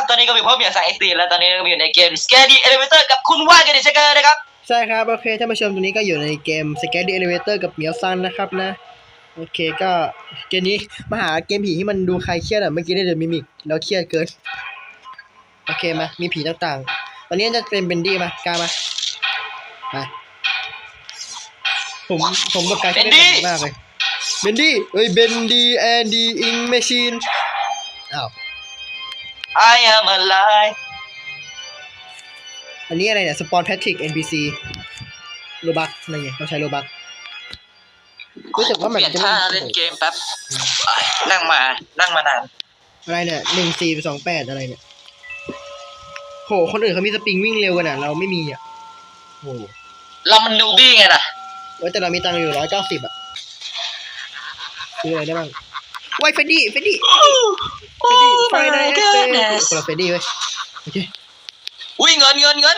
ผู้ชมนะครับ ตอนนี้ก็มีพบอย่างสายเอ็กซ์ตีแล้วตอนนี้ก็มีอยู่ในเกม Scary Elevator กับคุณว่านกันดิเชเกอร์นะครับ ใช่ครับ โอเคท่านผู้ชมตรงนี้ก็อยู่ในเกม s c a r e Elevator กับเหมียวซันนะครับนะ โอเคก็เกมนี้มาหาเกมผีที่มันดูใครเครียดอะเมื่อกี้ได้เดินมิมิกแล้วเครียดเกิน โอเคมา มีผีต่างๆ ตอนนี้จะเป็นเบนดี้มากล้ามามาผมผมกับการเบนดี้มากเลยเบนดี้เฮ้ยเบนดี้แอนดี้อิงแมชชีนอ้าว I am alive อันนี้อะไรเนี่ยสปอนแพทริก NPC โลบักอะไรเงี้ยต้องใช้โลบักรู้สึกว่ามันเปลี่ยนจะท่าเล่นเกมแป๊บนั่งมา นั่งมานาน อะไรเนี่ยหนึ่งสี่สองแปดอะไรเนี่ยโหคนอื่นเขามีสปริงวิ่งเร็วกันอะ เราไม่มีอะโหเรามันนูบี้ไงล่ะเว้ยแต่เรามีตังค์อยู่ร้อยเก้าสิบอะซื้ออะไรได้บ้าง ไว้เฟดดี้เฟดดี้เฟดดี้ไฟได้เอสเคนเราเฟดดี้เว้ยโอเคอุ้ยเงินเงินเงิน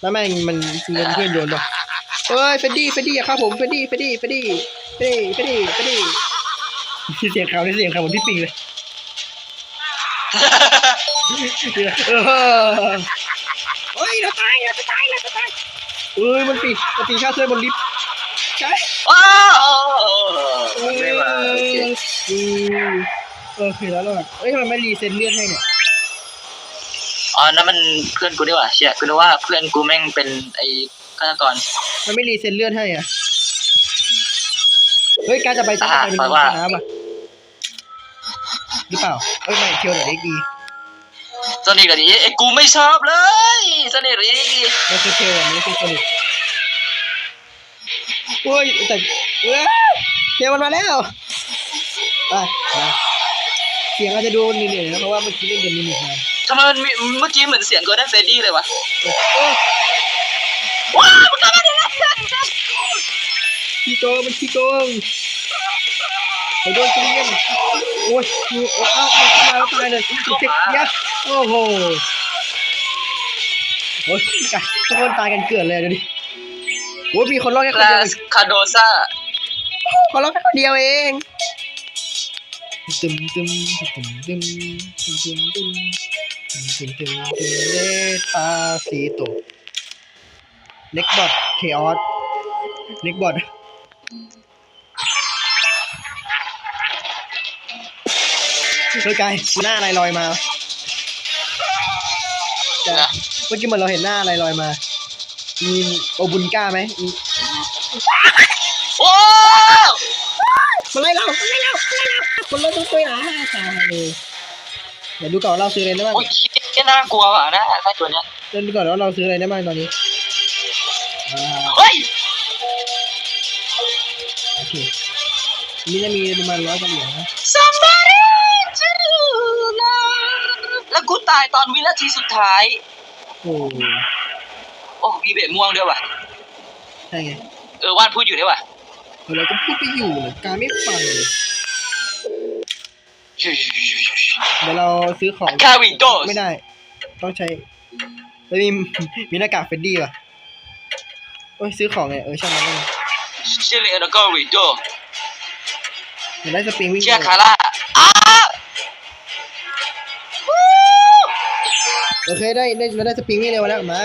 แล้วแม่งมันเงินเพื่อนโยนป่ะเอ้ยเฟดดี้เฟดดี้อย่าฆ่าผมเฟดดี้เฟดดี้เฟดดี้เฟดดี้เฟดดี้เฟดดี้เสียงเขาเสียงเขาเหมือนพี่ปิงเลยเออเฮ้ยเราตายเราจะตายเราจะตายเอ้ยมันปีมันปีฆ่าเพื่อนบนลิฟต์ใช่ว้าวเอ้ยไม่มาโอเค อืมเออคือแล้วรอดเอ้ยทำไมไม่รีเซ็ตเลือดให้เนี่ยอ๋อนั่นมันเพื่อนกูดีกว่าเชี่ยกูนึกว่าเพื่อนกูแม่งเป็นไอ้ฆาตกรมันไม่รีเซ็ตเลือดให้อะเฮ้ยการจะไปจะไปเป็นอ่าแปลว่าน้ำอะหรือเปล่าเอ้ยไม่เคียวหน่อยดีสนิทกับนี้ไอ้กูไม่ชอบเลยสนิทกับนี้ไม่ใช่เคียวไม่ใช่สนิทโอ้ยแต่เอ้ยเคียวมันมาแล้ว ไปมาเสียงอาจจะดูเหนื่อยๆนะเพราะว่าเมื่อกี้เล่นเกมมินิมาทำไมมันมีเมื่อกี้เหมือนเสียงโกลเด้นเฟดดี้เลยวะเอ้ยว้าวมันทำอะไรเนี่ยขี้โกงมันขี้โกงไปโดนเกลียนโอ้ยโอ้โอ้เอาเอาตายแล้วตายเลยเจ็บเยอะโอ้โหโอ้ยกะทุกคนตายกันเกลือนเลยดูดิโอ้ยมีคนรอดแค่คคนลาเดียวสคาโดซ่าคนรอดแค่คนเดียวเอง ตึมตึมตึมตึมตึมตึมตึมตึมตึมตึมตึมเลปาซีโตเน็กบอทเคออสเน็กบอทเฮ้ยกายหน้าอะไรลอยมาจะเมื่อกี้เหมือนเราเห็นหน้าอะไรลอยมา มีโอบุนก้าไหมโอ้ มันไล่เรามันไล่ต้องช่วยหาตายเลยเดี๋ยวดูก่อนว่าเราซื้ออะไรได้บ้างโอ้ยคิดน่ากลัวว่ะนะไอ้ตัวเนี้ยเดี๋ยวดูก่อนว่าเราซื้ออะไรได้บ้างตอนนี้อ่าเฮ้ยโอเคนี่จะมีประมาณร้อยกว่าเหรียญนะ somebody to love แล้วกูตายตอนวินาทีสุดท้าย โอ้โอ้มีเบะม่วงด้วยว่ะ ใช่ไงเออว่านพูดอยู่ด้วยว่ะ เดี๋ยวเราก็พูดไปอยู่เลยการไม่ฟังเลย เดี๋ยวเราซื้อของคาวิโดสไม่ได้ ต้องใช้แล้วมีมีหน้ากากเฟดดี้ป่ะโอ้ยซื้อของไงเออช่างมันเลยเชลเลนก็วิโดอยากได้สปริงวิ่งเชียคาร่าอ้าโอเคได้ได้เราได้สปริงวิ่งเร็วแล้วมา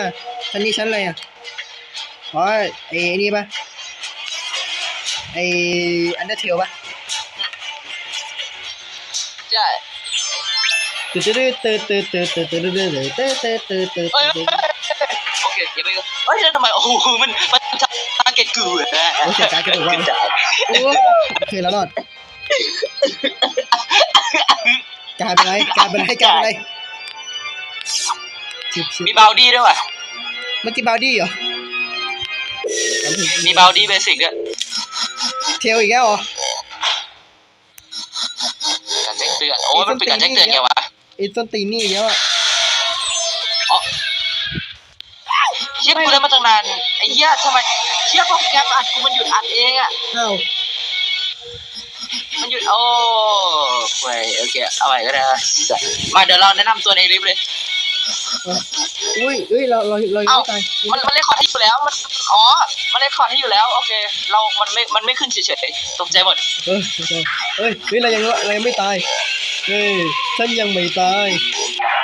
ชั้นนี้ชั้นอะไรอะอ๋อไอ้ไอ้นี่ป่ะไอ้อันเดอร์เทลป่ะ ใช่ตื่นตื่นตื่นตื่นตื่นตื่นตื่นตื่นตื่นตื่นตื่นตื่นตื่นเอ้ยตื่นโอเคอย่าไปเอ้ยแล้วทำไมโอ้โหมันมันทาร์เก็ตกูอะโอ้เสียการกระโดดว่างโอ้โอเคแล้วรอดการเป็นไรการเป็นไรการเป็นไรชิบชิบมีเบลดี้ด้วยว่ะเมื่อกี้บาวดี้เหรอมีเบลดี้เบสิกด้วยเทลอีกแล้วเหรอการ ยมันเป็นการแจ้งเตือนไงวะไอ้ต้นตีนนี่อีกแล้วอะเชี่ยกูได้มาตั้งนานไอ้เหี้ยทำไมเชี่ยโปรแกรมอัดกูมันหยุดอัดเองอะอ้าวมันหยุดโอ้เว้ยโอเคเอาใหม่ก็ได้นะมาเดี๋ยวเราแนะนำตัวในลิฟต์เลยอุ้ยเอ้ยเราเราเรายังเอ้าไม่ตายมันมันเลคคอร์ดให้อยู่แล้วมันอ๋อมันเลคคอร์ดให้อยู่แล้วโอเค เรามันไม่มันไม่ขึ้นเฉยๆตกใจหมดเออเออเอ้ยเฮ้ยเรายังเรายังไม่ตาย เฮ้ยฉันยังไม่ตาย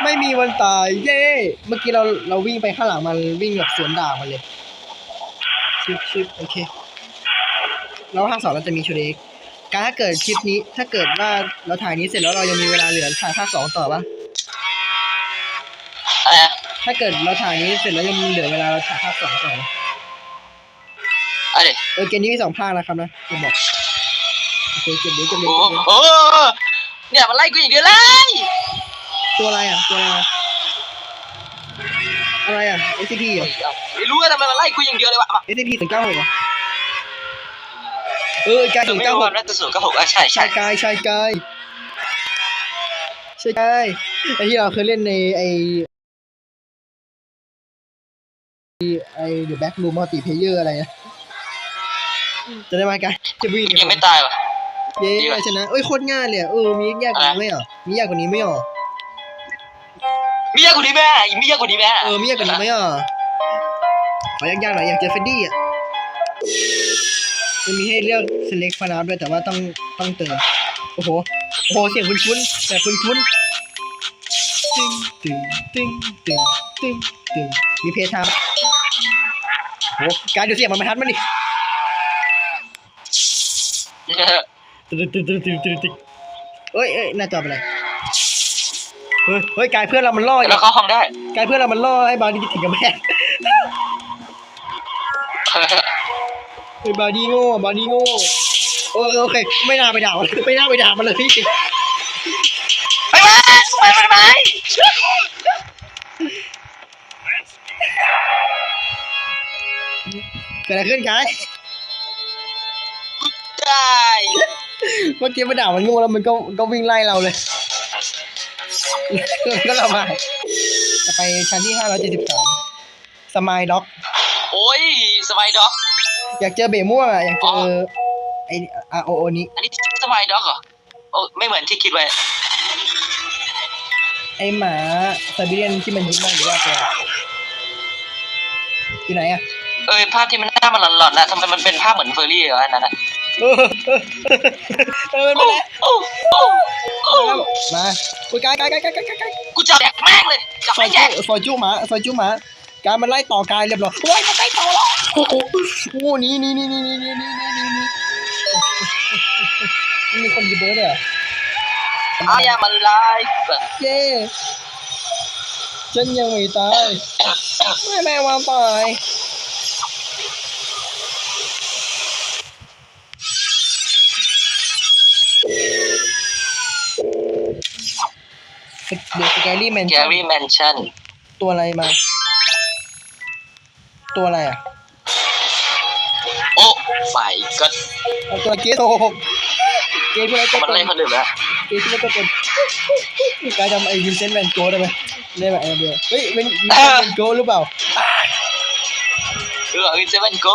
ไม่มีวันตาย เย้เมื่อกี้เราเราวิ่งไปข้างหลังมันวิ่งแบบสวนด่างมันเลยชิปชิปโอเคแล้วภาคสองเราจะมีชูเด็กการถ้าเกิดคลิปนี้ ถ้าเกิดว่าเราถ่ายนี้เสร็จแล้วเรายังมีเวลาเหลือถ่ายภาคสองต่อปะอะไรนะถ้าเกิดเราถ่ายนี้เสร็จแล้วยังมีเหลือเวลาเราถ่ายภาคสองต่อปะอะไรเออเกมนี้มีสองภาคนะครับนะผมบอกโอเคเก็บเดี๋ยวเก็บเดี๋ยวโอ้เก็บเดี๋ยวโห เนี่ยมันไล่กูอย่างเดียวเลยตัวอะไรอะตัวอะไรอะอะไรอะ SCP เหรอ ไม่รู้ว่าทำไมมันไล่กูอย่างเดียวเลยวะมา SCP ถึงเก้าหกเหรอเออกายถึถึงงไม่เก้ารู้หว่ากน่าจะสูงก็หกอะใช่ใช่ชายกายชายกายชายกายไอที่เราเคยเล่นในไอไอเดอะแบ็กรูมมัลติเพเยอร์อะไรนะจะได้ไหมกายจะวิ่งยังไม่ตายวะ เย้ดีว่ะชนะเอ้ยโคตรง่ายเลยอะเออมียากกว่านี้ไหมอะมียากกว่านี้ไหมอะมียากกว่านี้แม่มียากกว่านี้แม่เออมียากกว่านี้ไหมอะขอยากๆหน่อยอยากเจอเฟดดี้อะมันมีให้เลือก select ฟานาด้วยแต่ว่าต้องต้องเติมโอ้โหโอ้โหเสียงคุ้นๆแต่คุ้นๆตึงตึงตึงตึงตึงตึงมีเพทามโหการดูเสียงมันมาทัดมันดิ ตึงตึงตึงตึงตึงตึงเอ้ยเอ้ยหน้าจอเป็นไรเฮ้ยเฮ้ยกายเพื่อนเรามันล่อแล้วเข้าห้องได้กายเพื่อนเรามันล่อให้บาร์ดี้ถึงกับแม่เฮ้ยบาร์ดี้โง่บาร์ดี้โง่โอเคโอเคไม่น่าไปด่ามันไม่น่าไปด่ามันเลยพี่ไปมาไปไปไปเกิดอะไรขึ้นกายได้ เมื่อกี้ไปด่ามันโง่แล้วมันก็ก็วิ่งไล่เราเลยก็เรามาจะไปชั้นที่ห้าร้อยเจ็ดสิบสามสมายด็อก โอ้ยสมัยด็อก อยากเจอเบม่วงอะอยากเจอ๋ออไออาโอโอนี้อันนี้สมัยด็อกเหรอโอ้ไม่เหมือนที่คิดไว้ ไอหมาไซบีเรียนที่มันยิ้มมากหรือว่าตัวอะไรอยู่ไหนอะ เออภาพที่มันหน้ามันหลอนๆนะทำไมมันเป็นภาพเหมือนเฟอร์รี่เหรออันนั้นอะ เออเออมันมาแล้วมาคุยกายกายกายกายกายกายกูจับแดกแม่งเลยจับซอไม่ยแยจู้กซอยจูหมาซอยจูหมาการมันไล่ต่อกายเรียบร้อยโอ้ยมันไล่ต่อแล้วโอ้โหโอ้โหหนี่นี่นี่นี่นี่นี่นี่นี่นี่นี่มีคนยีเบิร์ดอะอายามันไลฟ์เย้ฉันยังไม่ตายไม่แม่วางตาย เดี๋ยวสแกรี่แมนแกรี่แมนชั่นตัวอะไรมา ตัวอะไรอะ โอ้ไม่ก็เอาตัวเกสโอเกสที่ไรก็มันตนไล่คนอื่นแล้วเกสที่ไรก็ตนกายจำไอ้วินเซนต์แวนโกได้ไหมได้ไหมไอ้เดียวเฮ้ยวินวินเซนต์แวนโกหรือเปล่าเออเซเว่นโก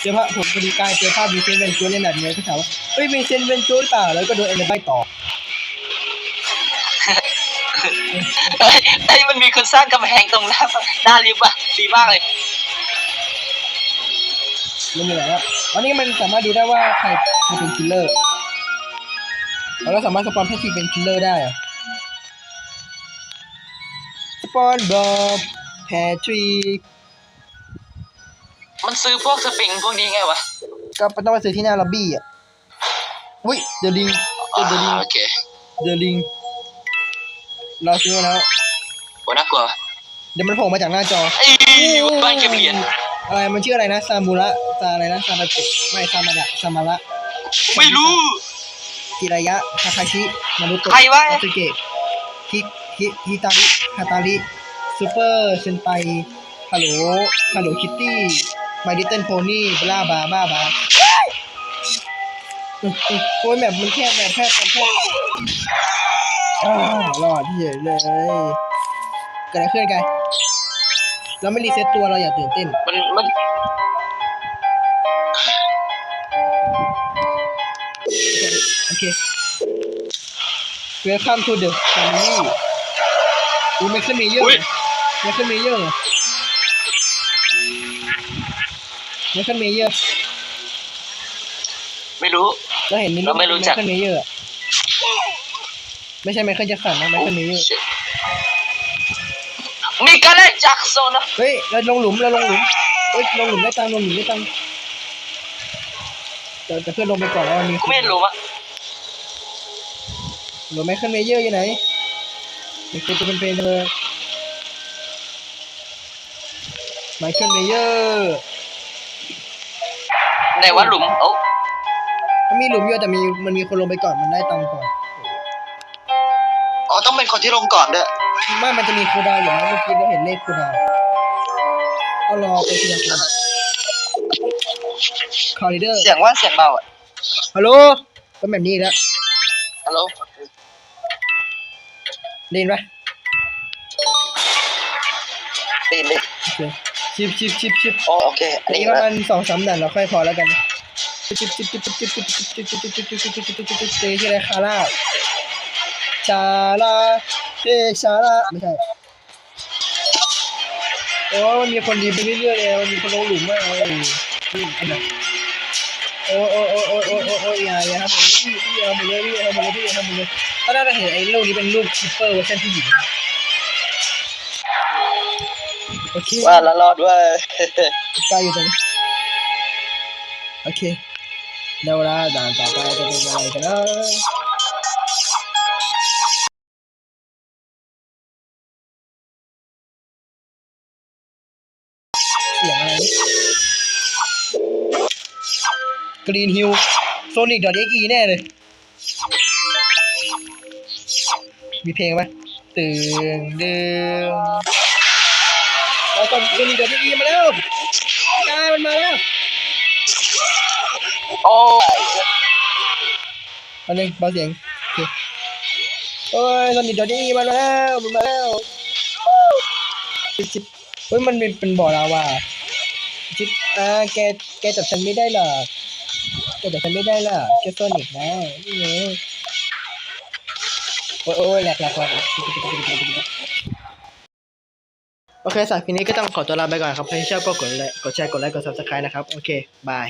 เจอภาพผมพอดีกายเจอภาพวินเซนต์แวนโกเล่นแบบนี้ก็ถามว่าเฮ้ยวินเซนต์แวนโกหรือเปล่าแล้วก็โดนเอ็นใบต่อ ไอ้ยมันมีคนสร้างกำแพงตรงหน้าหน้าลิฟต์อะดีมากเลย มันอยู่ไหนวะอันนี้มันสามารถดูได้ว่าใครใครเป็นคิลเลอร์เราสามารถสปอนให้ทีเป็นคิลเลอร์ได้อะสปอนบอบแพทริกมันซื้อพวกสปริงพวกนี้ไงวะก็ต้องไปซื้อที่หน้าล็อบบี้อะอุ้ยเดลิงเดลิงโอเค เดลิง เราซื้อมาแล้วโหน่ากลัวเดี๋ยวมันโผล่มาจากหน้าจอไอ้บ้านเก็บเหรียญอะไรมันชื่ออะไรนะซามูระซาอะไรนะซาบะเกะไม่ซามาดะซามาระไม่รู้จิรายะคาคาชิมารุโตะใครวะซาสึเกะฮิฮิฮิตาริฮาตาริซูเปอร์เซนไตฮัลโหลฮัลโหลคิตตี้มาดิเติลโพนี่บลาบาบ้าบาโอ้ยแบบมันแคบแบบแคบแบบแคบ อ้าวรอดที่เฉยเลยเกิดอะไรขึ้นกันเราไม่รีเซ็ตตัวเราอย่าตื่นเต้น มันมันโอเค Welcome to the family อู้ไม่ขึ้นมีเยอะไม่ขึ้นมีเยอะไม่ขึ้นมีเยอะไม่รู้เราเห็นมีเราไม่รู้จักขึ้นมีเยอะ ไม่ใช่ไมเคิลแจ็คสันนะไมเคิลมีเยอะ shit มีการเล่นจากโซนนะเฮ้ยเราลงหลุมเราลงหลุมเฮ้ยลงหลุมได้ตังค์ลงหลุมได้ตังค์แต่แต่เพื่อนลงไปก่อนแล้วมีกูไม่รู้อะหลุมไมเคิลเมเยอร์อยู่ไหนมันคือจะเป็นเป็นเลยไมเคิลเมเยอร์ไหนว่าหลุมโอ้มันมีหลุมอยู่แต่มีมันมีคนลงไปก่อนมันได้ตังค์ก่อนอ๋อต้องเป็น คนที่ลงก่อนด้วยไม่มันจะมีคูลดาวน์อยู่นะเมื่อกี้เราเห็นเลขคูลดาวน์ก็รอไปทีละคนคอริเดอร์เสียงว่าเสียงเบาอะฮัลโหลก็แบบนี้อีกแล้วฮัลโหลได้ยินปะได้ยินดิโอเคชิปชิปชิปชิปอ๋อโอเคอันอันนี้นี้ประว่ามาณสองสามด่านเราค่อยพอแล้วกันชิปชิปชิปชิปชิปชิปชิปชิปชิปชิปชิปชิปชิปชิปชิปชิปชิปชิปชื่ออะไรคาร่า ชาลาเฮชาลาไม่ใช่โอ้มันมีคนดีไปเรื่อยๆเลยมันมีคนลงหลุมมากเลยอันนั้นโอ้โอ้โอ้โอ้โอ้โอ้โอ้ยอย่าอย่าครับผมพี่พี่เอาไปเลยพี่เอาไปเลยพี่เอาไปเลยก็น่าจะเห็นไอ้ลูกนี้เป็นลูกคิปเปอร์เวอร์ชันผู้หญิงโอเคว่าละรอดเว่าใกล้อยู่ตรงนี้โอเคเดี๋ยวเวลาด่านต่อไปจะเป็นอะไรกันนะ สียงอะไรกรีนฮิลโซนิกดอทเอ็กอีแน่เลย มีเพลงไหมตื่นดึงแล้วก็โซนิกดอทเอ็กอีมาแล้วนายมันมาแล้วโอ้อันนึงเบาเสียงโอเคโอ้ยตอนนี้ตอนนี้มาแล้วมันมาแล้วจิ๊บจิ๊บเฮ้ยมันเป็นเป็นบ่อลาวา จิ๊บอ่าแกแกจับฉันไม่ได้หรอกแกจับฉันไม่ได้หรอกแกโซนิกนะนี่ไงโอ้ยโอ้ยแหลกแหลกแหลกโอเคสำหรับคลิปนี้ก็ต้องขอตัวลาไปก่อนครับใครที่ชอบก็กดไลค์กดแชร์กดไลค์กดซับสไครต์นะครับ โอเค บาย